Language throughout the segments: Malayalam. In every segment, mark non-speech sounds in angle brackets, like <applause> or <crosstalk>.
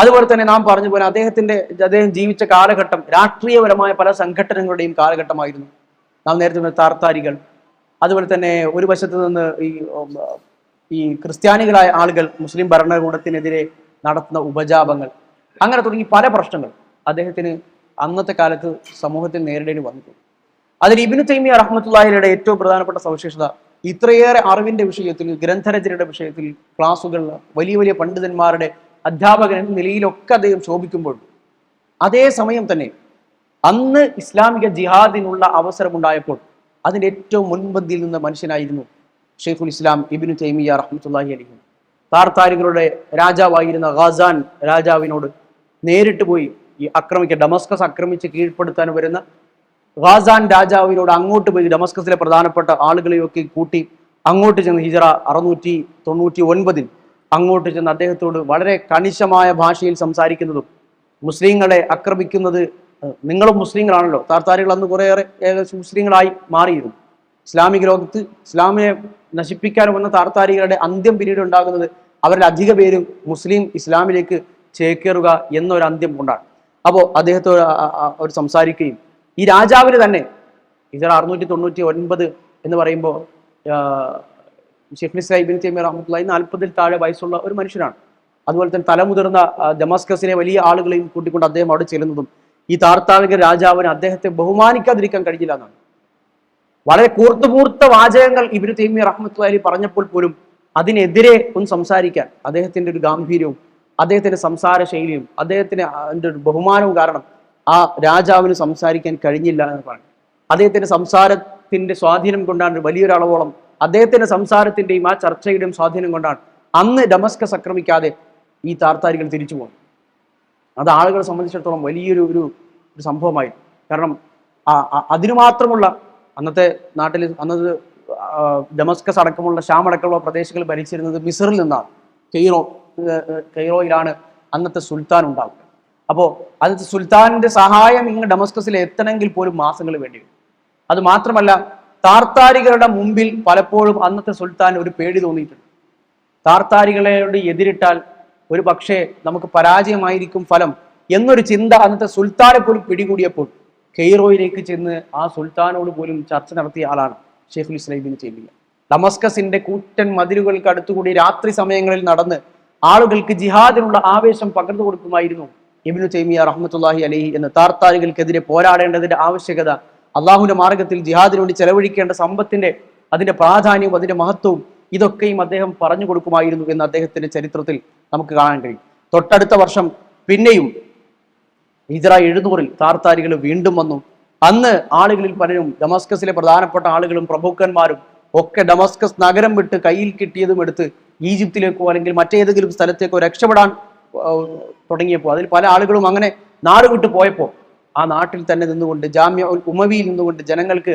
അതുപോലെ തന്നെ നാം പറഞ്ഞു പോലെ അദ്ദേഹത്തിന്റെ അദ്ദേഹം ജീവിച്ച കാലഘട്ടം രാഷ്ട്രീയപരമായ പല സംഘടനകളുടെയും കാലഘട്ടമായിരുന്നു. നാം നേരത്തെ താർത്താരികൾ അതുപോലെ തന്നെ ഒരു വശത്ത് നിന്ന് ഈ ഈ ക്രിസ്ത്യാനികളായ ആളുകൾ മുസ്ലിം ഭരണകൂടത്തിനെതിരെ നടത്തുന്ന ഉപജാപങ്ങൾ അങ്ങനെ തുടങ്ങി പല പ്രശ്നങ്ങൾ അദ്ദേഹത്തിന് അന്നത്തെ കാലത്ത് സമൂഹത്തിൽ നേരിടേണ്ടി വന്നിട്ടുണ്ട്. അതിൽ ഇബിനു തൈമിയ റഹ്മത്തുള്ളാഹിയുടെ ഏറ്റവും പ്രധാനപ്പെട്ട സവിശേഷത ഇത്രയേറെ അറിവിന്റെ വിഷയത്തിൽ ഗ്രന്ഥരചനയുടെ വിഷയത്തിൽ ക്ലാസ്സുകളിൽ വലിയ വലിയ പണ്ഡിതന്മാരുടെ അധ്യാപകൻ എന്ന നിലയിലൊക്കെ അദ്ദേഹം ശോഭിക്കുമ്പോൾ അതേ സമയം തന്നെ അന്ന് ഇസ്ലാമിക ജിഹാദിനുള്ള അവസരമുണ്ടായപ്പോൾ അതിന്റെ ഏറ്റവും മുൻപന്തിയിൽ നിന്ന മനുഷ്യനായിരുന്നു ഷെയ്ഖുൽ ഇസ്ലാം ഇബിനു തൈമിയ റഹ്മത്തുള്ളാഹി അലിഹു. താർത്താരികളുടെ രാജാവായിരുന്ന ഖാസാൻ രാജാവിനോട് നേരിട്ട് പോയി ഈ ആക്രമിക്കുക ഡമസ്കസ് ആക്രമിച്ച് കീഴ്പ്പെടുത്താൻ വരുന്ന ഖാസാൻ രാജാവിനോട് അങ്ങോട്ട് പോയി ഡമസ്കസിലെ പ്രധാനപ്പെട്ട ആളുകളെയൊക്കെ കൂട്ടി അങ്ങോട്ട് ചെന്ന് ഹിജറ അറുന്നൂറ്റി തൊണ്ണൂറ്റി ഒൻപതിൽ അങ്ങോട്ട് ചെന്ന് അദ്ദേഹത്തോട് വളരെ കണിശമായ ഭാഷയിൽ സംസാരിക്കുന്നതും മുസ്ലിങ്ങളെ ആക്രമിക്കുന്നത് നിങ്ങളും മുസ്ലിങ്ങളാണല്ലോ. താർത്താരികൾ അന്ന് കുറേയേറെ ഏകദേശം മുസ്ലിങ്ങളായി മാറിയിരുന്നു. ഇസ്ലാമിക ലോകത്ത് ഇസ്ലാമിനെ നശിപ്പിക്കാൻ വന്ന താർത്താരികളുടെ അന്ത്യം പിന്നീട് ഉണ്ടാകുന്നത് അവരിൽ അധിക പേരും മുസ്ലിം ഇസ്ലാമിലേക്ക് ചേക്കേറുക എന്നൊരു അന്ത്യം കൊണ്ടാണ്. അപ്പോൾ അദ്ദേഹത്തോട് ഒരു സംസാരിക്കുകയും ഈ രാജാവിന് തന്നെ ഇതൊരു അറുന്നൂറ്റി തൊണ്ണൂറ്റി ഒൻപത് എന്ന് പറയുമ്പോൾ ഷെഖ് സാഹിബിൻ തൈമി തൈമിയ റഹ്മത്തുള്ളാഹി നാൽപ്പതിൽ താഴെ വയസ്സുള്ള ഒരു മനുഷ്യനാണ്. അതുപോലെ തന്നെ തലമുതിർന്ന ജമാസ്കസിനെ വലിയ ആളുകളെയും കൂട്ടിക്കൊണ്ട് അദ്ദേഹം അവിടെ ചെല്ലുന്നതും ഈ താർത്താളിക രാജാവിന് അദ്ദേഹത്തെ ബഹുമാനിക്കാതിരിക്കാൻ കഴിഞ്ഞില്ല എന്നാണ്. വളരെ കൂർത്തുപൂർത്ത വാചകങ്ങൾ ഇബിന് തൈമിയ റഹ്മത്തുള്ളി പറഞ്ഞപ്പോൾ പോലും അതിനെതിരെ ഒന്ന് സംസാരിക്കാൻ അദ്ദേഹത്തിന്റെ ഒരു ഗാംഭീര്യവും അദ്ദേഹത്തിന്റെ സംസാര ശൈലിയും അദ്ദേഹത്തിന് ഒരു ബഹുമാനവും കാരണം ആ രാജാവിന് സംസാരിക്കാൻ കഴിഞ്ഞില്ല എന്ന് പറഞ്ഞു. അദ്ദേഹത്തിന്റെ സംസാരത്തിന്റെ സ്വാധീനം കൊണ്ടാണ് വലിയൊരു അളവോളം അദ്ദേഹത്തിന്റെ സംസാരത്തിന്റെയും ആ ചർച്ചയുടെയും സ്വാധീനം കൊണ്ടാണ് അന്ന് ഡമസ്കസ് ആക്രമിക്കാതെ ഈ താർത്താരികൾ തിരിച്ചു പോകുന്നത് അത് ആളുകളെ സംബന്ധിച്ചിടത്തോളം വലിയൊരു ഒരു ഒരു സംഭവമായി. കാരണം അതിനു മാത്രമുള്ള അന്നത്തെ നാട്ടിൽ അന്നത് ഡമസ്കസ് അടക്കമുള്ള ഷാം അടക്കമുള്ള പ്രദേശങ്ങൾ ഭരിച്ചിരുന്നത് മിസറിൽ നിന്നാണ്. കെയ്റോ കെയ്റോയിലാണ് അന്നത്തെ സുൽത്താൻ ഉണ്ടാവുക. അപ്പോൾ അന്നത്തെ സുൽത്താനിന്റെ സഹായം ഇങ്ങ് ഡമസ്കസിൽ എത്തണമെങ്കിൽ പോലും മാസങ്ങൾ വേണ്ടി വരും. അത് മാത്രമല്ല താർത്താരികളുടെ മുമ്പിൽ പലപ്പോഴും അന്നത്തെ സുൽത്താൻ ഒരു പേടി തോന്നിയിട്ടുണ്ട്. താർത്താരികളോട് എതിരിട്ടാൽ ഒരു പക്ഷേ നമുക്ക് പരാജയമായിരിക്കും ഫലം എന്നൊരു ചിന്ത അന്നത്തെ സുൽത്താനെ പോലും പിടികൂടിയപ്പോൾ കെയ്റോയിലേക്ക് ചെന്ന് ആ സുൽത്താനോട് പോലും ചർച്ച നടത്തിയ ആളാണ് ഷെയ്ഖുൽ ഇസ്ലൈബിന് ചെയ്യുക ഡമസ്കസിന്റെ കൂറ്റൻ മതിലുകൾക്ക് അടുത്തുകൂടി രാത്രി സമയങ്ങളിൽ നടന്ന് ആളുകൾക്ക് ജിഹാദിനുള്ള ആവേശം പകർന്നു കൊടുക്കുമായിരുന്നു ഇബിനു തൈമിയ റഹ്മത്തുല്ലാഹി അലഹി എന്ന്. താർത്താരികൾക്കെതിരെ പോരാടേണ്ടതിന്റെ ആവശ്യകത അള്ളാഹുവിന്റെ മാർഗത്തിൽ ജിഹാദിന് വേണ്ടി ചെലവഴിക്കേണ്ട സമ്പത്തിന്റെ അതിന്റെ പ്രാധാന്യവും അതിന്റെ മഹത്വവും ഇതൊക്കെയും അദ്ദേഹം പറഞ്ഞു കൊടുക്കുമായിരുന്നു എന്ന് അദ്ദേഹത്തിന്റെ ചരിത്രത്തിൽ നമുക്ക് കാണാൻ കഴിയും. തൊട്ടടുത്ത വർഷം പിന്നെയും ഹിജറ എഴുന്നൂറിൽ താർത്താരികൾ വീണ്ടും വന്നു. അന്ന് ആളുകളിൽ പലരും ഡമസ്കസിലെ പ്രധാനപ്പെട്ട ആളുകളും പ്രഭുക്കന്മാരും ഒക്കെ ഡമസ്കസ് നഗരം വിട്ട് കയ്യിൽ കിട്ടിയതും എടുത്ത് ഈജിപ്തിലേക്കോ അല്ലെങ്കിൽ മറ്റേതെങ്കിലും സ്ഥലത്തേക്കോ രക്ഷപ്പെടാൻ തുടങ്ങിയപ്പോൾ അതിൽ പല ആളുകളും അങ്ങനെ നാടുവിട്ട് പോയപ്പോൾ ആ നാട്ടിൽ തന്നെ നിന്നുകൊണ്ട് ജാമ്യ ഉമവിയിൽ നിന്നുകൊണ്ട് ജനങ്ങൾക്ക്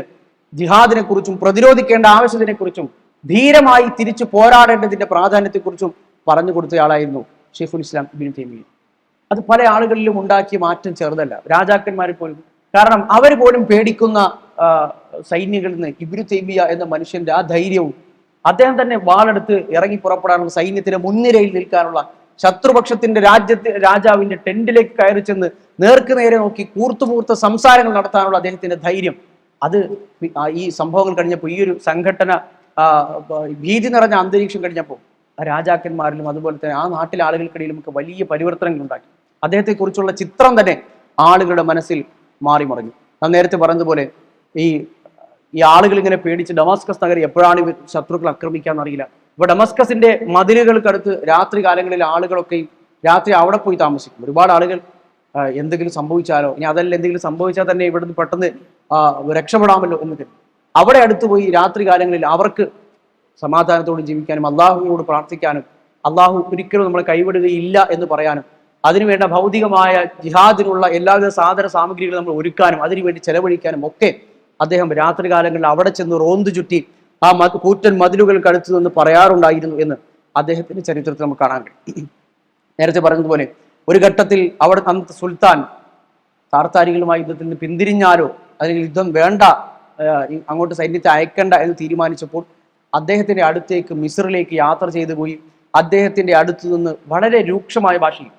ജിഹാദിനെ കുറിച്ചും പ്രതിരോധിക്കേണ്ട ആവശ്യത്തിനെ കുറിച്ചും ധീരമായി തിരിച്ചു പോരാടേണ്ടതിന്റെ പ്രാധാന്യത്തെക്കുറിച്ചും പറഞ്ഞു കൊടുത്തയാളായിരുന്നു ഷെയ്ഖുൽ ഇസ്ലാം ഇബിൻ തൈമിയ അത് പല ആളുകളിലും ഉണ്ടാക്കിയ മാറ്റം ചെറുതല്ല. രാജാക്കന്മാരെ പോലും. കാരണം അവർ പോലും പേടിക്കുന്ന സൈന്യങ്ങളിൽ നിന്ന് ഇബിനു തൈമിയ എന്ന മനുഷ്യന്റെ ആ ധൈര്യവും അദ്ദേഹം തന്നെ വാളെടുത്ത് ഇറങ്ങി പുറപ്പെടാനുള്ള സൈന്യത്തിന്റെ മുൻനിരയിൽ നിൽക്കാനുള്ള ശത്രുപക്ഷത്തിന്റെ രാജ്യത്തെ രാജാവിന്റെ ടെന്റിലേക്ക് കയറി ചെന്ന് നേർക്ക് നേരെ നോക്കി കൂർത്തുമൂർത്ത സംസാരങ്ങൾ നടത്താനുള്ള അദ്ദേഹത്തിന്റെ ധൈര്യം. അത് ഈ സംഭവങ്ങൾ കഴിഞ്ഞപ്പോൾ ഈ ഒരു സംഘടന ഭീതി നിറഞ്ഞ അന്തരീക്ഷം കഴിഞ്ഞപ്പോൾ രാജാക്കന്മാരിലും അതുപോലെ തന്നെ ആ നാട്ടിലെ ആളുകൾക്കിടയിലും ഒക്കെ വലിയ പരിവർത്തനങ്ങൾ ഉണ്ടാക്കി. അദ്ദേഹത്തെക്കുറിച്ചുള്ള ചിത്രം തന്നെ ആളുകളുടെ മനസ്സിൽ മാറി മറിഞ്ഞു. ഞാൻ നേരത്തെ പറഞ്ഞതുപോലെ ഈ ഈ ആളുകൾ ഇങ്ങനെ പേടിച്ച് ഡമാസ്കസ് നഗരം എപ്പോഴാണ് ഇവർ ശത്രുക്കൾ ആക്രമിക്കാന്നറിയില്ല ഇപ്പൊ ഡമസ്കസിന്റെ മതിലുകൾക്കടുത്ത് രാത്രി കാലങ്ങളിൽ ആളുകളൊക്കെയും രാത്രി അവിടെ പോയി താമസിക്കും. ഒരുപാട് ആളുകൾ എന്തെങ്കിലും സംഭവിച്ചാലോ? ഇനി അതല്ല എന്തെങ്കിലും സംഭവിച്ചാൽ തന്നെ ഇവിടുന്ന് പെട്ടെന്ന് രക്ഷപ്പെടാമല്ലോ എന്ന് അവിടെ അടുത്ത് പോയി രാത്രി കാലങ്ങളിൽ അവർക്ക് സമാധാനത്തോട് ജീവിക്കാനും അള്ളാഹുവിനോട് പ്രാർത്ഥിക്കാനും അള്ളാഹു ഒരിക്കലും നമ്മളെ കൈവിടുകയില്ല എന്ന് പറയാനും അതിനുവേണ്ട ഭൗതികമായ ജിഹാദിനുള്ള എല്ലാവിധ സാധന സാമഗ്രികളും നമ്മൾ ഒരുക്കാനും അതിനുവേണ്ടി ചെലവഴിക്കാനും ഒക്കെ അദ്ദേഹം രാത്രി കാലങ്ങളിൽ അവിടെ ചെന്ന് റോന്തു ചുറ്റി ആ കൂറ്റൻ മതിലുകൾക്കടുത്ത് നിന്ന് പറയാറുണ്ടായിരുന്നു എന്ന് അദ്ദേഹത്തിന്റെ ചരിത്രത്തിൽ നമുക്ക് കാണാൻ കഴിയും. നേരത്തെ പറഞ്ഞതുപോലെ ഒരു ഘട്ടത്തിൽ അവിടെ അന്നത്തെ സുൽത്താൻ താർത്താരികളുമായി യുദ്ധത്തിൽ നിന്ന് പിന്തിരിഞ്ഞാലോ അല്ലെങ്കിൽ യുദ്ധം വേണ്ട അങ്ങോട്ട് സൈന്യത്തെ അയക്കണ്ട എന്ന് തീരുമാനിച്ചപ്പോൾ അദ്ദേഹത്തിന്റെ അടുത്തേക്ക് മിസറിലേക്ക് യാത്ര ചെയ്തു പോയി. അദ്ദേഹത്തിന്റെ അടുത്തു നിന്ന് വളരെ രൂക്ഷമായ ഭാഷയിൽ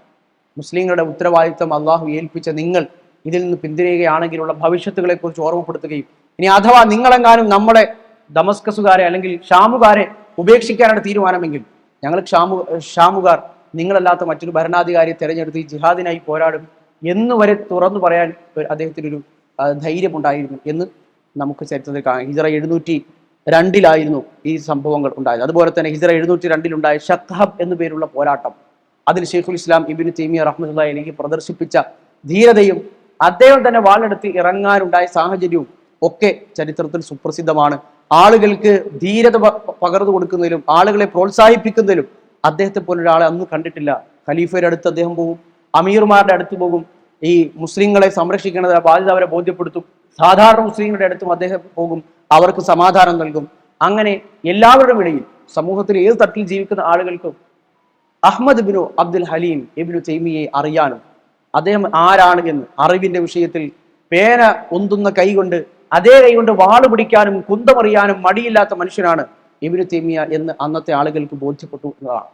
മുസ്ലിങ്ങളുടെ ഉത്തരവാദിത്തം അള്ളാഹു ഏൽപ്പിച്ച നിങ്ങൾ ഇതിൽ നിന്ന് പിന്തിരിയുകയാണെങ്കിലുള്ള ഭവിഷ്യത്തുകളെക്കുറിച്ച് ഓർമ്മപ്പെടുത്തുകയും ഇനി അഥവാ നിങ്ങളെങ്ങാനും നമ്മളെ ദമസ്കസുകാരെ അല്ലെങ്കിൽ ഷാമുകാരെ ഉപേക്ഷിക്കാനാണ് തീരുമാനമെങ്കിൽ ഞങ്ങൾ ഷാമു ഷാമുകാർ നിങ്ങളല്ലാത്ത മറ്റൊരു ഭരണാധികാരിയെ തെരഞ്ഞെടുത്ത് ഈ ജിഹാദിനായി പോരാടും എന്ന് വരെ തുറന്നു പറയാൻ അദ്ദേഹത്തിനൊരു ധൈര്യമുണ്ടായിരുന്നു എന്ന് നമുക്ക് ചരിത്രത്തിൽ കാണാം. ഹിജറ എഴുന്നൂറ്റി രണ്ടിലായിരുന്നു ഈ സംഭവങ്ങൾ ഉണ്ടായത്. അതുപോലെ തന്നെ ഹിജറ എഴുന്നൂറ്റി രണ്ടിലുണ്ടായ ഷത്തഹബ് എന്നു പേരുള്ള പോരാട്ടം. അതിൽ ഷെയ്ഖുൽ ഇസ്ലാം ഇബിന് തീമിയ റഹ്മുല്ലാ എനിക്ക് പ്രദർശിപ്പിച്ച ധീരതയും അദ്ദേഹം തന്നെ വാളെടുത്ത് ഇറങ്ങാനുണ്ടായ സാഹചര്യവും ഒക്കെ ചരിത്രത്തിൽ സുപ്രസിദ്ധമാണ്. ആളുകൾക്ക് ധീരത പകർന്നു കൊടുക്കുന്നതിലും ആളുകളെ പ്രോത്സാഹിപ്പിക്കുന്നതിലും അദ്ദേഹത്തെ പോലെ ഒരാളെ അന്ന് കണ്ടിട്ടില്ല. ഖലീഫയുടെ അടുത്ത് അദ്ദേഹം പോകും. അമീർമാരുടെ അടുത്ത് പോകും. ഈ മുസ്ലിങ്ങളെ സംരക്ഷിക്കേണ്ടത് ബാധ്യത അവരെ ബോധ്യപ്പെടുത്തും. സാധാരണ മുസ്ലിങ്ങളുടെ അടുത്തും അദ്ദേഹം പോകും. അവർക്ക് സമാധാനം നൽകും. അങ്ങനെ എല്ലാവരുടെയും ഇടയിൽ സമൂഹത്തിൽ ഏത് തട്ടിൽ ജീവിക്കുന്ന ആളുകൾക്കും അഹമ്മദ് ബിനു അബ്ദുൽ ഹലീം ഇബിനു തൈമിയെ അറിയാനും അദ്ദേഹം ആരാണ് എന്ന് അറിവിന്റെ വിഷയത്തിൽ പേന ഒന്തുന്ന കൈകൊണ്ട് അതേ കൈകൊണ്ട് വാൾ പിടിക്കാനും കുന്തമറിയാനും മടിയില്ലാത്ത മനുഷ്യനാണ് ഇബിനു എന്ന് അന്നത്തെ ആളുകൾക്ക് ബോധ്യപ്പെട്ടു എന്നതാണ്.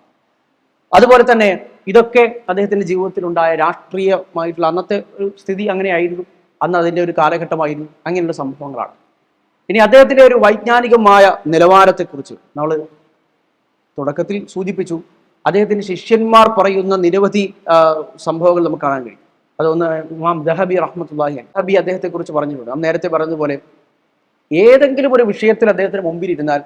അതുപോലെ തന്നെ ഇതൊക്കെ അദ്ദേഹത്തിന്റെ ജീവിതത്തിൽ ഉണ്ടായ രാഷ്ട്രീയമായിട്ടുള്ള അന്നത്തെ ഒരു സ്ഥിതി അങ്ങനെയായിരുന്നു. അന്ന് അതിന്റെ ഒരു കാലഘട്ടമായിരുന്നു. അങ്ങനെയുള്ള സംഭവങ്ങളാണ്. ഇനി അദ്ദേഹത്തിന്റെ ഒരു വൈജ്ഞാനികമായ നിലവാരത്തെക്കുറിച്ച് നമ്മൾ തുടക്കത്തിൽ സൂചിപ്പിച്ചു. അദ്ദേഹത്തിന്റെ ശിഷ്യന്മാർ പറയുന്ന നിരവധി സംഭവങ്ങൾ നമുക്ക് കാണാൻ കഴിയും. അതൊന്ന് ഇമാം ദഹബി റഹ്മത്തുല്ലാഹി ദഹബി അദ്ദേഹത്തെക്കുറിച്ച് പറഞ്ഞിട്ടുണ്ട്. നാം നേരത്തെ പറഞ്ഞതുപോലെ ഏതെങ്കിലും ഒരു വിഷയത്തിൽ അദ്ദേഹത്തിന് മുമ്പിൽ ഇരുന്നാൽ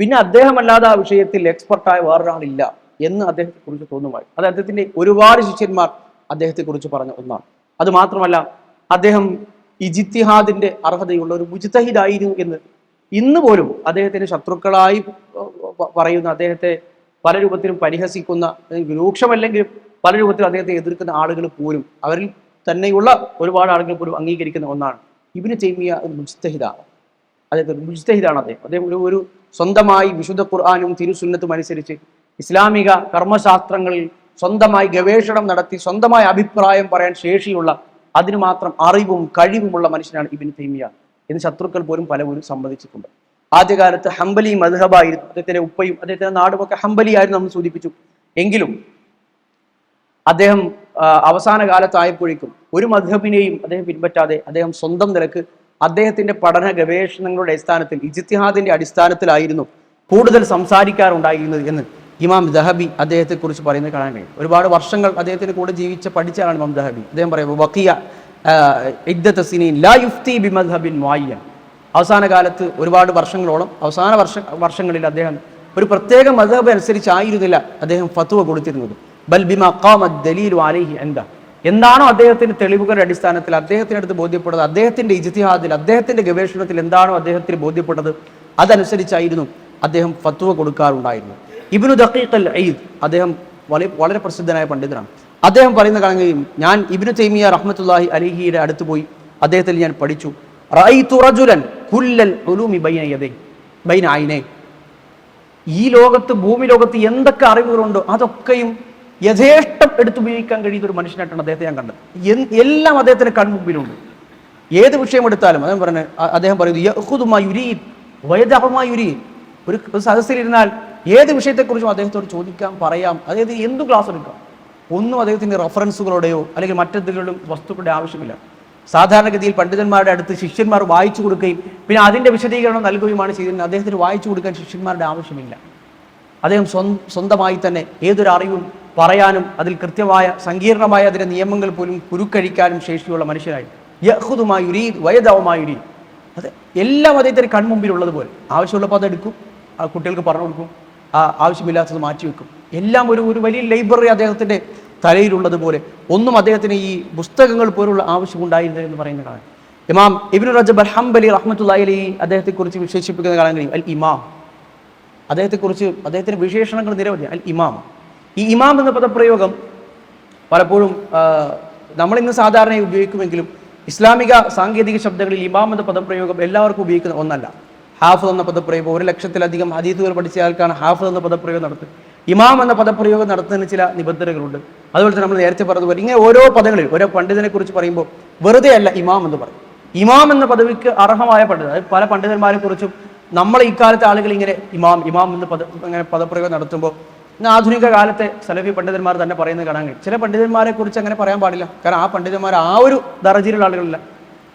പിന്നെ അദ്ദേഹമല്ലാതെ ആ വിഷയത്തിൽ എക്സ്പെർട്ടായ വേറൊരാളില്ല എന്ന് അദ്ദേഹത്തെ കുറിച്ച് തോന്നുമായി. അത് അദ്ദേഹത്തിന്റെ ഒരുപാട് ശിഷ്യന്മാർ അദ്ദേഹത്തെ കുറിച്ച് പറഞ്ഞ ഒന്നാണ്. അത് മാത്രമല്ല അദ്ദേഹം ഇജിത്തിഹാദിന്റെ അർഹതയുള്ള ഒരു മുജിത്തഹിദായിരുന്നു എന്ന് ഇന്ന് പോലും അദ്ദേഹത്തിന്റെ ശത്രുക്കളായി പറയുന്ന അദ്ദേഹത്തെ പല രൂപത്തിലും പരിഹസിക്കുന്ന രൂക്ഷമല്ലെങ്കിലും പല രൂപത്തിലും അദ്ദേഹത്തെ എതിർക്കുന്ന ആളുകൾ പോലും അവരിൽ തന്നെയുള്ള ഒരുപാട് ആളുകൾ പോലും അംഗീകരിക്കുന്ന ഒന്നാണ് ഇബിന് ചെയ്മിയ ഒരു മുജ്തഹിദാണ്. അദ്ദേഹത്തെ ഒരു മുജ്തഹിദാണ് അദ്ദേഹം. അദ്ദേഹം ഒരു ഒരു സ്വന്തമായി വിശുദ്ധ ഖുർആാനും തിരുസുന്നത്തും അനുസരിച്ച് ഇസ്ലാമിക കർമ്മശാസ്ത്രങ്ങളിൽ സ്വന്തമായി ഗവേഷണം നടത്തി സ്വന്തമായ അഭിപ്രായം പറയാൻ ശേഷിയുള്ള അതിന് മാത്രം അറിവും കഴിവുമുള്ള മനുഷ്യനാണ് ഇബിൻ തൈമിയ എന്ന് ശത്രുക്കൾ പോലും പലവരും സമ്മതിച്ചിട്ടുണ്ട്. ആദ്യകാലത്ത് ഹംബലി മധുഹബായിരുന്നു അദ്ദേഹത്തിന്റെ ഉപ്പയും അദ്ദേഹത്തിന്റെ നാടുമൊക്കെ ഹംബലി ആയിരുന്നു നമ്മൾ സൂചിപ്പിച്ചു. എങ്കിലും അദ്ദേഹം അവസാന കാലത്തായപ്പോഴേക്കും ഒരു മധുഹബിനെയും അദ്ദേഹം പിൻപറ്റാതെ അദ്ദേഹം സ്വന്തം നിലയ്ക്ക് അദ്ദേഹത്തിന്റെ പഠന ഗവേഷണങ്ങളുടെ അടിസ്ഥാനത്തിൽ ഇജിത്തിഹാദിന്റെ അടിസ്ഥാനത്തിലായിരുന്നു കൂടുതൽ സംസാരിക്കാറുണ്ടായിരുന്നത് എന്ന് ഇമാം ദഹബി അദ്ദേഹത്തെക്കുറിച്ച് പറയുന്നത് കാണാൻ കഴിയും. ഒരുപാട് വർഷങ്ങൾ അദ്ദേഹത്തിന്റെ കൂടെ ജീവിച്ച പഠിച്ചതാണ് ഇമാം ദഹബി. അദ്ദേഹം പറയുമ്പോൾ വക്കിയ ഇദ്ദത്ത് സിനീൻ ലാ യുഫ്തി ബി മദ്ഹബിൻ മുഅയ്യൻ അവസാന കാലത്ത് ഒരുപാട് വർഷങ്ങളോളം അവസാന വർഷ വർഷങ്ങളിൽ അദ്ദേഹം ഒരു പ്രത്യേക മതബ് അനുസരിച്ചായിരുന്നില്ല അദ്ദേഹം ഫത്വ കൊടുത്തിരുന്നത്. ബൽ ബിമ ഖാമ ദലീലു അലൈഹി എന്താ എന്താണോ അദ്ദേഹത്തിന്റെ തെളിവുകളുടെ അടിസ്ഥാനത്തിൽ അദ്ദേഹത്തിന്റെ അടുത്ത് ബോധ്യപ്പെട്ടത് അദ്ദേഹത്തിന്റെ ഇജ്തിഹാദിൽ അദ്ദേഹത്തിന്റെ ഗവേഷണത്തിൽ എന്താണോ അദ്ദേഹത്തിന് ബോധ്യപ്പെട്ടത് അതനുസരിച്ചായിരുന്നു അദ്ദേഹം ഫത്വ കൊടുക്കാറുണ്ടായിരുന്നു ഇബിനു ദഖീഖ് ഈദ് അദ്ദേഹം വളരെ പ്രസിദ്ധനായ പണ്ഡിതനാണ്. അദ്ദേഹം പറയുന്ന കാണുകയും ഞാൻ ഇബിനു തൈമിയ റഹ്മത്തുള്ളാഹി അലിഹിയുടെ അടുത്ത് പോയി അദ്ദേഹത്തിൽ ഞാൻ പഠിച്ചു. റജുലൻ കുല്ലൽ ഉലൂമി ബൈന യദൈ ബൈന ഐനൈ ഈ ലോകത്ത് ഭൂമി ലോകത്ത് എന്തൊക്കെ അറിവുകളുണ്ടോ അതൊക്കെയും യഥേഷ്ടം എടുത്തുപയോഗിക്കാൻ കഴിയുന്ന ഒരു മനുഷ്യനായിട്ടാണ് അദ്ദേഹത്തെ ഞാൻ കണ്ടത്. എല്ലാം അദ്ദേഹത്തിന് കൺമുമ്പിലുണ്ട്. ഏത് വിഷയം എടുത്താലും അദ്ദേഹം പറഞ്ഞു അദ്ദേഹം പറയുന്നു യഖുദുമാ യുരീദ് വയദഹുമാ യുരീദ് ഒരു സദസ്സിലിരുന്നാൽ ഏത് വിഷയത്തെക്കുറിച്ചും അദ്ദേഹത്തോട് ചോദിക്കാം പറയാം. അതായത് എന്ത് ക്ലാസ് എടുക്കാം? ഒന്നും അദ്ദേഹത്തിന് റെഫറൻസുകളുടെയോ അല്ലെങ്കിൽ മറ്റെന്തെങ്കിലും വസ്തുക്കളുടെ ആവശ്യമില്ല. സാധാരണഗതിയിൽ പണ്ഡിതന്മാരുടെ അടുത്ത് ശിഷ്യന്മാർ വായിച്ചു കൊടുക്കുകയും പിന്നെ അതിന്റെ വിശദീകരണം നൽകുകയുമാണ് ചെയ്തിരുന്നത്. അദ്ദേഹത്തിന് വായിച്ചു കൊടുക്കാൻ ശിഷ്യന്മാരുടെ ആവശ്യമില്ല. അദ്ദേഹം സ്വന്തമായി തന്നെ ഏതൊരു അറിവും പറയാനും അതിൽ കൃത്യമായ സങ്കീർണമായ അതിന്റെ നിയമങ്ങൾ പോലും കുരുക്കഴിക്കാനും ശേഷിയുള്ള മനുഷ്യനായി വയതാവുമായി യുരീദ് അത് എല്ലാം അദ്ദേഹത്തിന് കൺമുമ്പിലുള്ളതുപോലെ ആവശ്യമുള്ളപ്പോൾ അതെടുക്കും ആ കുട്ടികൾക്ക് പറഞ്ഞു കൊടുക്കും ആ ആവശ്യമില്ലാത്തത് മാറ്റിവെക്കും എല്ലാം ഒരു ഒരു വലിയ ലൈബ്രറി അദ്ദേഹത്തിന്റെ തലയിലുള്ളതുപോലെ ഒന്നും അദ്ദേഹത്തിന് ഈ പുസ്തകങ്ങൾ പോലുള്ള ആവശ്യമുണ്ടായിരുന്നില്ല എന്ന് പറയുന്ന കാണാൻ. ഇമാം ഇബ്നു റജബ് അൽ ഹംബലി റഹ്മത്തുള്ളാഹി അലൈഹി അദ്ദേഹത്തെക്കുറിച്ച് വിശേഷിപ്പിക്കുന്ന കാണാൻ കഴിയും. അൽ ഇമാം. അദ്ദേഹത്തെക്കുറിച്ച് അദ്ദേഹത്തിന്റെ വിശേഷണങ്ങൾ നിരവധി. അൽ ഇമാം. ഈ ഇമാം എന്ന പദപ്രയോഗം പലപ്പോഴും നമ്മളിന്ന് സാധാരണയായി ഉപയോഗിക്കുമെങ്കിലും ഇസ്ലാമിക സാങ്കേതിക ശബ്ദങ്ങളിൽ ഇമാം എന്ന പദപ്രയോഗം എല്ലാവർക്കും ഉപയോഗിക്കുന്ന ഒന്നല്ല. ഹാഫ് എന്ന പദപ്രയോഗം ഒരു ലക്ഷത്തിലധികം ഹദീസുകൾ പഠിച്ച ആൾക്കാണ് ഹാഫ് എന്ന പദപ്രയോഗം നടത്തുന്നത്. ഇമാം എന്ന പദപ്രയോഗം നടത്തുന്നതിന് ചില നിബന്ധനകളുണ്ട്. അതുപോലെ തന്നെ നമ്മൾ നേരത്തെ പറഞ്ഞതുപോലെ ഇങ്ങനെ ഓരോ പദങ്ങളിൽ ഓരോ പണ്ഡിതനെ കുറിച്ച് പറയുമ്പോൾ വെറുതെ അല്ല ഇമാം എന്ന് പറയും. ഇമാം എന്ന പദവിക്ക് അർഹമായ പണ്ഡിതൻ അതായത് പല പണ്ഡിതന്മാരെ കുറിച്ചും നമ്മൾ ഇക്കാലത്തെ ആളുകൾ ഇങ്ങനെ ഇമാം ഇമാം എന്ന് പദ ഇങ്ങനെ പദപ്രയോഗം നടത്തുമ്പോൾ ഇന്ന് ആധുനിക കാലത്തെ സലഫി പണ്ഡിതന്മാർ തന്നെ പറയുന്നത് കാണാൻ കഴിയും. ചില പണ്ഡിതന്മാരെ കുറിച്ച് അങ്ങനെ പറയാൻ പാടില്ല. കാരണം ആ പണ്ഡിതന്മാർ ആ ഒരു ദറജിലുള്ള ആളുകളില്ല.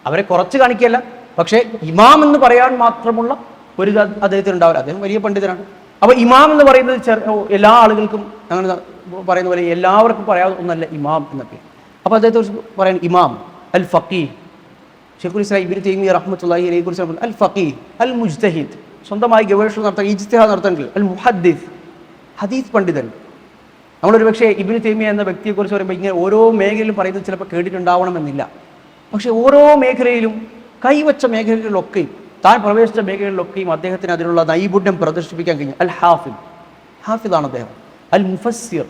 അവരെ കുറച്ച് കാണിക്കുകയല്ല. പക്ഷേ ഇമാം എന്ന് പറയാൻ മാത്രമുള്ള ഒരു അദ്ദേഹത്തിന് ഉണ്ടാവില്ല അദ്ദേഹം വലിയ പണ്ഡിതനാണ്. അപ്പോൾ ഇമാം എന്ന് പറയുന്നത് ചെറിയ എല്ലാ ആളുകൾക്കും അങ്ങനെ പറയുന്ന പോലെ എല്ലാവർക്കും പറയാവുന്ന ഒന്നല്ല ഇമാം എന്നൊക്കെ അപ്പോൾ അദ്ദേഹത്തെ കുറിച്ച് പറയാൻ ഇമാം അൽ ഫക്കീ ഷെഖുൽ ഇസ്ലാം ഇബിൻ തൈമി റഹ്മത്തുള്ളാഹിനെ കുറിച്ച് അൽ ഫക്കീ അൽ മുജ്തഹിദ്. സ്വന്തമായി ഗവേഷണം നടത്താൻ ഇജ്തിഹാദ് നടത്താൻ അൽ മുഹദ്ദിസ്. ഹദീസ് പണ്ഡിതൻ. നമ്മളൊരു പക്ഷേ ഇബിൻ തേമിയ എന്ന വ്യക്തിയെക്കുറിച്ച് പറയുമ്പോൾ ഇങ്ങനെ ഓരോ മേഖലയിലും പറയുന്നത് ചിലപ്പോൾ കേട്ടിട്ടുണ്ടാവണമെന്നില്ല. പക്ഷേ ഓരോ മേഖലയിലും കൈവച്ച മേഖലകളിലൊക്കെയും താൻ പ്രവേശിച്ച മേഖലകളിലൊക്കെയും അദ്ദേഹത്തിന് അതിനുള്ള നൈപുണ്യം പ്രദർശിപ്പിക്കാൻ കഴിഞ്ഞു. അൽ ഹാഫിദ്. ഹാഫിദാണ് അദ്ദേഹം. അൽ മുഫസ്സിർ.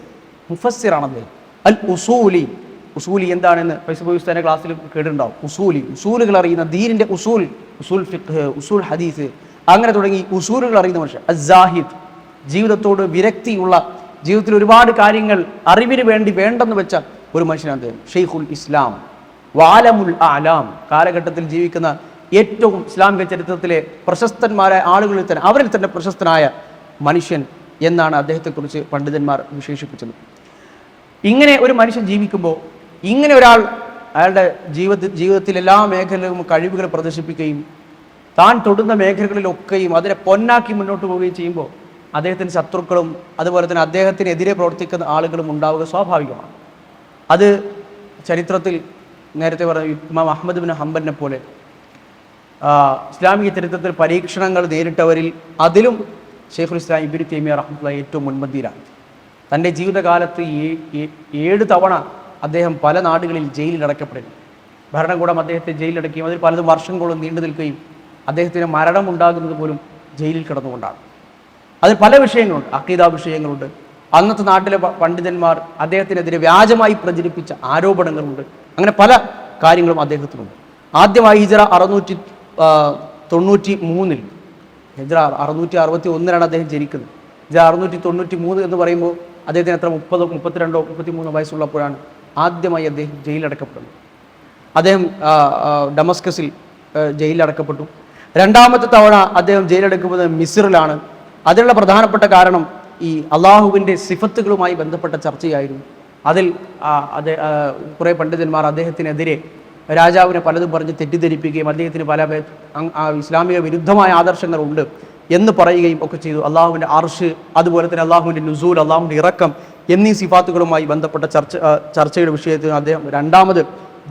മുഫസ്സിറാണ് അദ്ദേഹം. അൽ ഉസൂലി. ഉസൂലി എന്താണെന്ന് ഫൈസബ് ഉസ്താന്റെ ക്ലാസ്സിൽ കേട്ടിട്ടുണ്ടാവും. ഉസൂലി. ഉസൂലുകൾ അറിയുന്ന ദീനിന്റെ ഉസൂൽ. ഉസൂൽ ഫിഖ് ഉസൂൽ ഹദീസ്. അങ്ങനെ തുടങ്ങി ഉസൂലുകൾ അറിയുന്ന മനുഷ്യൻ. അസാഹിദ് ജീവിതത്തോട് വിരക്തിയുള്ള ജീവിതത്തിൽ ഒരുപാട് കാര്യങ്ങൾ അറിവിന് വേണ്ടി വേണ്ടെന്ന് വെച്ച ഒരു മനുഷ്യനാണ് അദ്ദേഹം. ഷെയ്ഖുൽ ഇസ്ലാം വാലമുൽ ആലാം. കാലഘട്ടത്തിൽ ജീവിക്കുന്ന ഏറ്റവും ഇസ്ലാമിക ചരിത്രത്തിലെ പ്രശസ്തന്മാരായ ആളുകളിൽ തന്നെ അവരിൽ തന്നെ പ്രശസ്തനായ മനുഷ്യൻ എന്നാണ് അദ്ദേഹത്തെക്കുറിച്ച് പണ്ഡിതന്മാർ വിശേഷിപ്പിച്ചത്. ഇങ്ങനെ ഒരു മനുഷ്യൻ ജീവിക്കുമ്പോൾ ഇങ്ങനെ ഒരാൾ അയാളുടെ ജീവിത ജീവിതത്തിൽ എല്ലാ മേഖലയിലും കഴിവുകൾ പ്രദർശിപ്പിക്കുകയും താൻ തൊടുന്ന മേഖലകളിലൊക്കെയും അതിനെ പൊന്നാക്കി മുന്നോട്ട് പോവുകയും ചെയ്യുമ്പോൾ അദ്ദേഹത്തിന് ശത്രുക്കളും അതുപോലെ തന്നെ അദ്ദേഹത്തിനെതിരെ പ്രവർത്തിക്കുന്ന ആളുകളും ഉണ്ടാവുക സ്വാഭാവികമാണ്. അത് ചരിത്രത്തിൽ നേരത്തെ പറഞ്ഞ ഇമാം അഹമ്മദ് ബിൻ ഹംബലിനെ പോലെ ഇസ്ലാമിക ചരിത്രത്തിൽ പരീക്ഷണങ്ങൾ നേരിട്ടവരിൽ അതിലും ഷെയ്ഖുൽ ഇസ്ലാം ഇബിൻ തേമിയ റഹ്മുള്ള ഏറ്റവും മുൻപന്തിയിലാണ്. തന്റെ ജീവിതകാലത്ത് ഏഴ് തവണ അദ്ദേഹം പല നാടുകളിൽ ജയിലിൽ അടയ്ക്കപ്പെടുന്നു. ഭരണകൂടം അദ്ദേഹത്തെ ജയിലിലടക്കുകയും അതിൽ പലതും വർഷങ്ങളോളം നീണ്ടു നിൽക്കുകയും അദ്ദേഹത്തിന് മരണമുണ്ടാകുന്നത് പോലും ജയിലിൽ കിടന്നുകൊണ്ടാണ്. അതിൽ പല വിഷയങ്ങളുണ്ട് അക്കീദ വിഷയങ്ങളുണ്ട് അന്നത്തെ നാട്ടിലെ പണ്ഡിതന്മാർ അദ്ദേഹത്തിനെതിരെ വ്യാജമായി പ്രചരിപ്പിച്ച ആരോപണങ്ങളുണ്ട്. അങ്ങനെ പല കാര്യങ്ങളും അദ്ദേഹത്തിനുണ്ട്. ആദ്യമായി ഹിജറ അറുന്നൂറ്റി തൊണ്ണൂറ്റി മൂന്നിൽ ഹിജറ അറുന്നൂറ്റി അറുപത്തി ഒന്നിലാണ് അദ്ദേഹം ജനിക്കുന്നത്. ഹിജറ അറുന്നൂറ്റി തൊണ്ണൂറ്റി മൂന്ന് എന്ന് പറയുമ്പോൾ അദ്ദേഹത്തിന് എത്ര? മുപ്പതോ മുപ്പത്തിരണ്ടോ മുപ്പത്തി മൂന്നോ വയസ്സുള്ളപ്പോഴാണ് ആദ്യമായി അദ്ദേഹം ജയിലടക്കപ്പെടുന്നത് അദ്ദേഹം ഡമസ്കസിൽ ജയിലിലടക്കപ്പെട്ടു. രണ്ടാമത്തെ തവണ അദ്ദേഹം ജയിലടക്കപ്പെടുന്നത് മിസിറിലാണ് അതിനുള്ള പ്രധാനപ്പെട്ട കാരണം ഈ അള്ളാഹുവിന്റെ സിഫത്തുകളുമായി ബന്ധപ്പെട്ട ചർച്ചയായിരുന്നു. അതിൽ അത് കുറേ പണ്ഡിതന്മാർ അദ്ദേഹത്തിനെതിരെ രാജാവിനെ പലതും പറഞ്ഞ് തെറ്റിദ്ധരിപ്പിക്കുകയും അദ്ദേഹത്തിന് പല ഇസ്ലാമിക വിരുദ്ധമായ ആദർശങ്ങളുണ്ട് എന്ന് പറയുകയും ഒക്കെ ചെയ്തു. അള്ളാഹുവിന്റെ അർഷ് അതുപോലെ തന്നെ അള്ളാഹുവിന്റെ നുസൂൽ അള്ളാഹുവിന്റെ ഇറക്കം എന്നീ സിഫാത്തുകളുമായി ബന്ധപ്പെട്ട ചർച്ച ചർച്ചയുടെ വിഷയത്തിൽ അദ്ദേഹം രണ്ടാമത്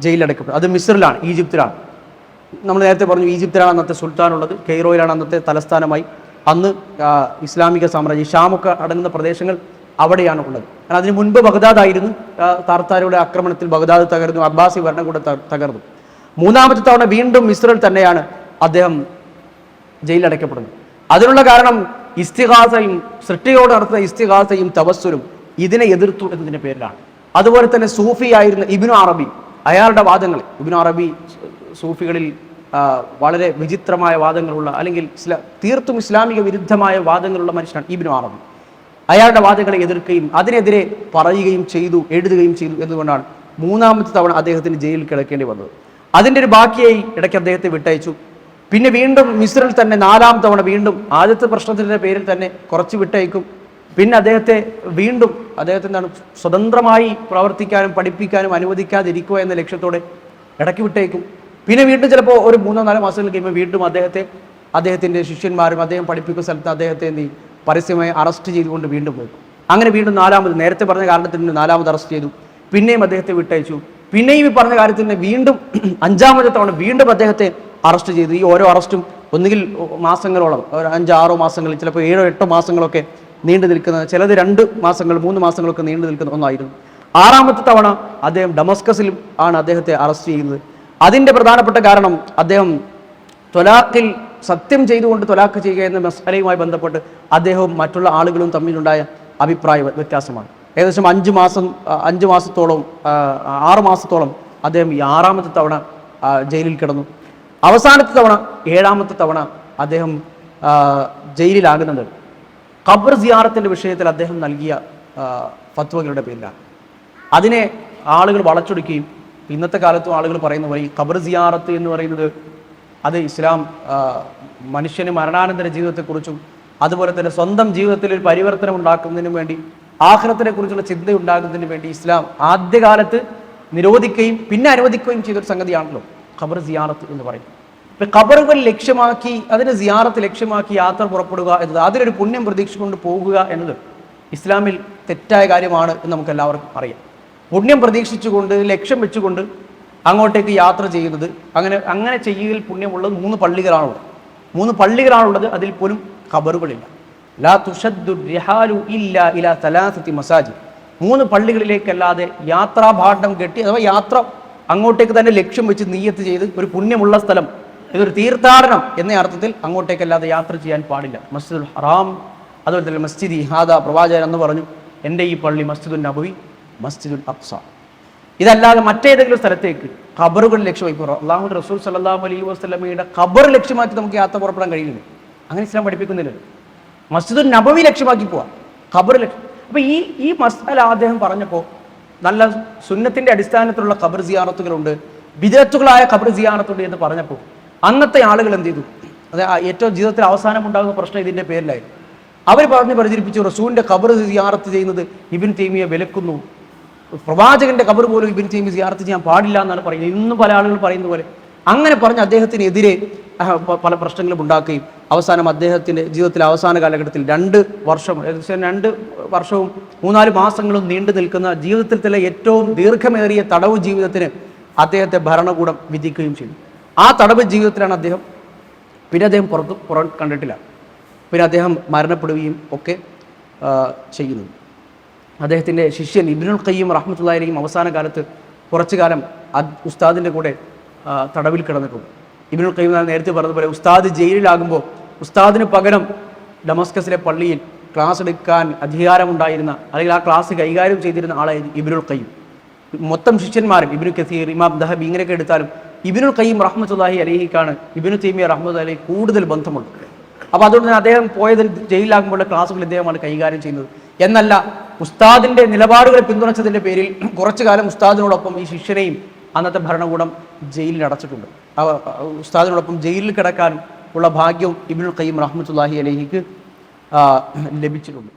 ജയിലടക്കപ്പെട്ടു അത് മിസ്രിലാണ് ഈജിപ്തിലാണ്. നമ്മൾ നേരത്തെ പറഞ്ഞു ഈജിപ്തിലാണ് അന്നത്തെ സുൽത്താനുള്ളത് കെയ്റോയിലാണ് അന്നത്തെ തലസ്ഥാനമായി അന്ന് ഇസ്ലാമിക സാമ്രാജ്യം ഷാമൊക്കെ അടങ്ങുന്ന പ്രദേശങ്ങൾ അവിടെയാണ് ഉള്ളത് കാരണം അതിന് മുൻപ് ബഗ്ദാദായിരുന്നു താർത്താരുടെ ആക്രമണത്തിൽ ബഗ്ദാദ് തകർന്നു അബ്ബാസി ഭരണകൂടം തകർന്നു. മൂന്നാമത്തെ തവണ വീണ്ടും മിസ്രിൽ തന്നെയാണ് അദ്ദേഹം ജയിലടയ്ക്കപ്പെടുന്നത്. അതിനുള്ള കാരണം ഇസ്തിഹാസയും സൃഷ്ടിയോട് നടത്തുന്ന ഇസ്തിഹാസയും തപസ്സുരും ഇതിനെ എതിർത്തു എന്നതിന്റെ പേരിലാണ്. അതുപോലെ തന്നെ സൂഫി ആയിരുന്ന ഇബിനു അറബി അയാളുടെ വാദങ്ങൾ ഇബിനു അറബി സൂഫികളിൽ വളരെ വിചിത്രമായ വാദങ്ങളുള്ള അല്ലെങ്കിൽ തീർത്തും ഇസ്ലാമിക വിരുദ്ധമായ വാദങ്ങളുള്ള മനുഷ്യനാണ് ഇബിനു അറബി. അയാളുടെ വാദങ്ങളെ എതിർക്കുകയും അതിനെതിരെ പറയുകയും ചെയ്തു എഴുതുകയും ചെയ്തു എന്നതുകൊണ്ടാണ് മൂന്നാമത്തെ തവണ അദ്ദേഹത്തിന് ജയിലിൽ കിടക്കേണ്ടി വന്നത്. അതിന്റെ ഒരു ബാക്കിയായി ഇടയ്ക്ക് അദ്ദേഹത്തെ വിട്ടയച്ചു. പിന്നെ വീണ്ടും മിസ്രിൽ തന്നെ നാലാം തവണ വീണ്ടും ആദ്യത്തെ പ്രശ്നത്തിന്റെ പേരിൽ തന്നെ കുറച്ച് വിട്ടയക്കും. പിന്നെ അദ്ദേഹത്തെ വീണ്ടും അദ്ദേഹത്തെ എന്താണ് സ്വതന്ത്രമായി പ്രവർത്തിക്കാനും പഠിപ്പിക്കാനും അനുവദിക്കാതിരിക്കുക എന്ന ലക്ഷ്യത്തോടെ ഇടയ്ക്ക് വിട്ടയക്കും. പിന്നെ വീണ്ടും ചിലപ്പോൾ ഒരു മൂന്നോ നാലോ മാസങ്ങൾ കഴിയുമ്പോൾ വീണ്ടും അദ്ദേഹത്തെ അദ്ദേഹത്തിന്റെ ശിഷ്യന്മാരും അദ്ദേഹം പഠിപ്പിക്കുന്ന സ്ഥലത്ത് അദ്ദേഹത്തെ നീ? പരസ്യമായി അറസ്റ്റ് ചെയ്തുകൊണ്ട് വീണ്ടും പോയി അങ്ങനെ വീണ്ടും നാലാമത് നേരത്തെ പറഞ്ഞ കാരണത്തിന് നാലാമത് അറസ്റ്റ് ചെയ്തു. പിന്നെയും അദ്ദേഹത്തെ വിട്ടയച്ചു. പിന്നെയും ഈ പറഞ്ഞ കാര്യത്തിന് വീണ്ടും <clears throat> അഞ്ചാമത്തെ തവണ വീണ്ടും അദ്ദേഹത്തെ അറസ്റ്റ് ചെയ്തു. ഈ ഓരോ അറസ്റ്റും ഒന്നുകിൽ മാസങ്ങളോളം അഞ്ചാറോ മാസങ്ങൾ ചിലപ്പോൾ ഏഴോ എട്ടോ മാസങ്ങളൊക്കെ നീണ്ടു നിൽക്കുന്ന ചിലത് രണ്ട് മാസങ്ങൾ മൂന്ന് മാസങ്ങളൊക്കെ നീണ്ടു നിൽക്കുന്ന ഒന്നായിരുന്നു. ആറാമത്തെ തവണ അദ്ദേഹം ഡമസ്കസിലും ആണ് അദ്ദേഹത്തെ അറസ്റ്റ് ചെയ്യുന്നത്. അതിന്റെ പ്രധാനപ്പെട്ട കാരണം അദ്ദേഹം തൊലാഖിൽ സത്യം ചെയ്തുകൊണ്ട് തൊലാഖ് ചെയ്യുക എന്ന മസാലയുമായി ബന്ധപ്പെട്ട് അദ്ദേഹവും മറ്റുള്ള ആളുകളും തമ്മിലുണ്ടായ അഭിപ്രായ വ്യ- വ്യത്യാസമാണ്. ഏകദേശം അഞ്ച് മാസം അഞ്ച് മാസത്തോളം ആറ് മാസത്തോളം അദ്ദേഹം ഈ ആറാമത്തെ തവണ ജയിലിൽ കിടന്നു. അവസാനത്തെ തവണ ഏഴാമത്തെ തവണ അദ്ദേഹം ജയിലിലാകുന്നത്. ഖബർ സിയാറത്തിന്റെ വിഷയത്തിൽ അദ്ദേഹം നൽകിയ ഫത്വകളുടെ പേരിലാണ്. അതിനെ ആളുകൾ വളച്ചൊടുക്കുകയും ഇന്നത്തെ കാലത്തും ആളുകൾ പറയുന്ന പോലെ ഈ ഖബർ സിയാറത്ത് എന്ന് പറയുന്നത് അത് ഇസ്ലാം മനുഷ്യന് മരണാനന്തര ജീവിതത്തെക്കുറിച്ചും അതുപോലെ തന്നെ സ്വന്തം ജീവിതത്തിൽ ഒരു പരിവർത്തനം ഉണ്ടാക്കുന്നതിനു വേണ്ടി ആഹ്ലത്തിനെ കുറിച്ചുള്ള ചിന്ത ഉണ്ടാകുന്നതിന് വേണ്ടി ഇസ്ലാം ആദ്യകാലത്ത് നിരോധിക്കുകയും പിന്നെ അനുവദിക്കുകയും ചെയ്തൊരു സംഗതിയാണല്ലോ ഖബർ സിയാറത്ത് എന്ന് പറയും ഇപ്പൊ ഖബറുകൾ ലക്ഷ്യമാക്കി അതിന് സിയാറത്ത് ലക്ഷ്യമാക്കി യാത്ര പുറപ്പെടുക എന്നത് അതിലൊരു പുണ്യം പ്രതീക്ഷിച്ചുകൊണ്ട് പോകുക എന്നത് ഇസ്ലാമിൽ തെറ്റായ കാര്യമാണ് എന്ന് നമുക്ക് എല്ലാവർക്കും അറിയാം. പുണ്യം പ്രതീക്ഷിച്ചുകൊണ്ട് ലക്ഷ്യം വെച്ചുകൊണ്ട് അങ്ങോട്ടേക്ക് യാത്ര ചെയ്യുന്നത്. അങ്ങനെ അങ്ങനെ ചെയ്യുകയിൽ പുണ്യമുള്ളത് മൂന്ന് പള്ളികളാണുള്ളത്. മൂന്ന് പള്ളികളാണുള്ളത് അതിൽ പോലും ഖബറുകളില്ല. ലാ തുഷദ്ദു റിഹാലു ഇല്ല ഇല തലാസത്തി മസാജി. മൂന്ന് പള്ളികളിലേക്കല്ലാതെ യാത്രാഭാണ്ഡം കെട്ടി അഥവാ യാത്ര അങ്ങോട്ടേക്ക് തന്നെ ലക്ഷ്യം വെച്ച് നീയത്ത് ചെയ്ത് ഒരു പുണ്യമുള്ള സ്ഥലം ഇതൊരു തീർത്ഥാടനം എന്ന അർത്ഥത്തിൽ അങ്ങോട്ടേക്കല്ലാതെ യാത്ര ചെയ്യാൻ പാടില്ല. മസ്ജിദുൽ ഹറാം അതുപോലെ തന്നെ മസ്ജിദ് ഇഹാദ പ്രവാചകൻ എന്ന് പറഞ്ഞു എന്റെ ഈ പള്ളി മസ്ജിദുൽ നബവി മസ്ജിദുൽ അഫ്സ ഇതല്ലാതെ മറ്റേതെങ്കിലും സ്ഥലത്തേക്ക് ഖബറുകൾ ലക്ഷ്യമായി അള്ളാഹു റസൂൽ സല്ലാഹു അലൈഹി വസ്ലമയുടെ ഖബർ ലക്ഷ്യമാക്കി നമുക്ക് യാത്ര പുറപ്പെടാൻ കഴിയില്ല അങ്ങനെ ഇസ്ലാം പഠിപ്പിക്കുന്നില്ല. മസ്ജിദുൽ നബവി ലക്ഷ്യമാക്കി പോവാം. ഖബർ ലക്ഷ്യം. അപ്പോൾ ഈ ഈ മസാല അദ്ദേഹം പറഞ്ഞപ്പോൾ നല്ല സുന്നത്തിന്റെ അടിസ്ഥാനത്തിലുള്ള ഖബർ സിയാറത്തുകളുണ്ട് വിദഗ്ധകളായ ഖബർ സിയാറത്തുണ്ട് എന്ന് പറഞ്ഞപ്പോൾ അന്നത്തെ ആളുകൾ എന്ത് ചെയ്തു? അത് ഏറ്റവും ജീവിതത്തിൽ അവസാനം ഉണ്ടാകുന്ന പ്രശ്നം ഇതിന്റെ പേരിലായിരുന്നു അവർ പറഞ്ഞ് പ്രചരിപ്പിച്ചു റസൂലിന്റെ ഖബർ സിയാറത്ത് ചെയ്യുന്നത് ഇബിൻ തീമിയെ വിലക്കുന്നു. പ്രവാചകന്റെ കബർ പോലും ഇബിൻ തീമി സിയാർത്ത് ചെയ്യാൻ പാടില്ല എന്നാണ് പറയുന്നത്. ഇന്നും പല ആളുകൾ പറയുന്ന പോലെ. അങ്ങനെ പറഞ്ഞ് അദ്ദേഹത്തിനെതിരെ പല പ്രശ്നങ്ങളും ഉണ്ടാക്കുകയും അവസാനം അദ്ദേഹത്തിന്റെ ജീവിതത്തിലെ അവസാന കാലഘട്ടത്തിൽ രണ്ട് വർഷം ഏകദേശം രണ്ട് വർഷവും മൂന്നാൽ മാസങ്ങളും നീണ്ടു നിൽക്കുന്ന ജീവിതത്തിൽ തന്നെ ഏറ്റവും ദീർഘമേറിയ തടവ് ജീവിതത്തിന് അദ്ദേഹത്തെ ഭരണകൂടം വിധിക്കുകയും ചെയ്തു. ആ തടവ് ജീവിതത്തിലാണ് അദ്ദേഹം പിന്നെ അദ്ദേഹം പുറത്ത് പുറം കണ്ടിട്ടില്ല. പിന്നെ അദ്ദേഹം മരണപ്പെടുകയും ഒക്കെ ചെയ്യുന്നു. അദ്ദേഹത്തിന്റെ ശിഷ്യൻ ഇബ്നുൽ ഖയ്യം റഹ്മത്തുള്ളാഹിയും അവസാന കാലത്ത് കുറച്ചു കാലം ഉസ്താദിന്റെ കൂടെ തടവിൽ കിടന്നിട്ടുണ്ട് ഇബ്നുൽ ഖയ്യം നേരത്തെ പറഞ്ഞതുപോലെ ഉസ്താദ് ജയിലിലാകുമ്പോൾ ഉസ്താദിന് പകരം ഡമസ്കസിലെ പള്ളിയിൽ ക്ലാസ് എടുക്കാൻ അധികാരമുണ്ടായിരുന്ന അല്ലെങ്കിൽ ആ ക്ലാസ് കൈകാര്യം ചെയ്തിരുന്ന ആളായിരുന്നു ഇബ്നുൽ ഖയ്യം. മൊത്തം ശിഷ്യന്മാരും ഇബിനു കസീർ ഇമാം ദഹബ് ഇങ്ങനെയൊക്കെ എടുത്താലും ഇബിനുൽ കയ്യും റഹ്മത്തുല്ലാഹി അലഹിക്കാണ് ഇബിനു തീമിയ റഹ്മത്ത് അലഹി കൂടുതൽ ബന്ധമുണ്ട് അപ്പോൾ അതുകൊണ്ട് തന്നെ അദ്ദേഹം പോയതിൽ ജയിലിലാകുമ്പോഴുള്ള ക്ലാസ്സുകൾ ഇദ്ദേഹമാണ് കൈകാര്യം ചെയ്യുന്നത്. എന്നല്ല ഉസ്താദിന്റെ നിലപാടുകളെ പിന്തുണച്ചതിന്റെ പേരിൽ <clears throat> കുറച്ചു കാലം ഉസ്താദിനോടൊപ്പം ഈ ശിഷ്യനെയും അന്നത്തെ ഭരണകൂടം ജയിലിൽ അടച്ചിട്ടുണ്ട്. ഉസ്താദിനോടൊപ്പം ജയിലിൽ കിടക്കാൻ ഉള്ള ഭാഗ്യവും ഇബിനുൽ ഖയ്യം റഹ്മത്തുല്ലാഹി അലഹിക്ക് ലഭിച്ചിട്ടുണ്ട്.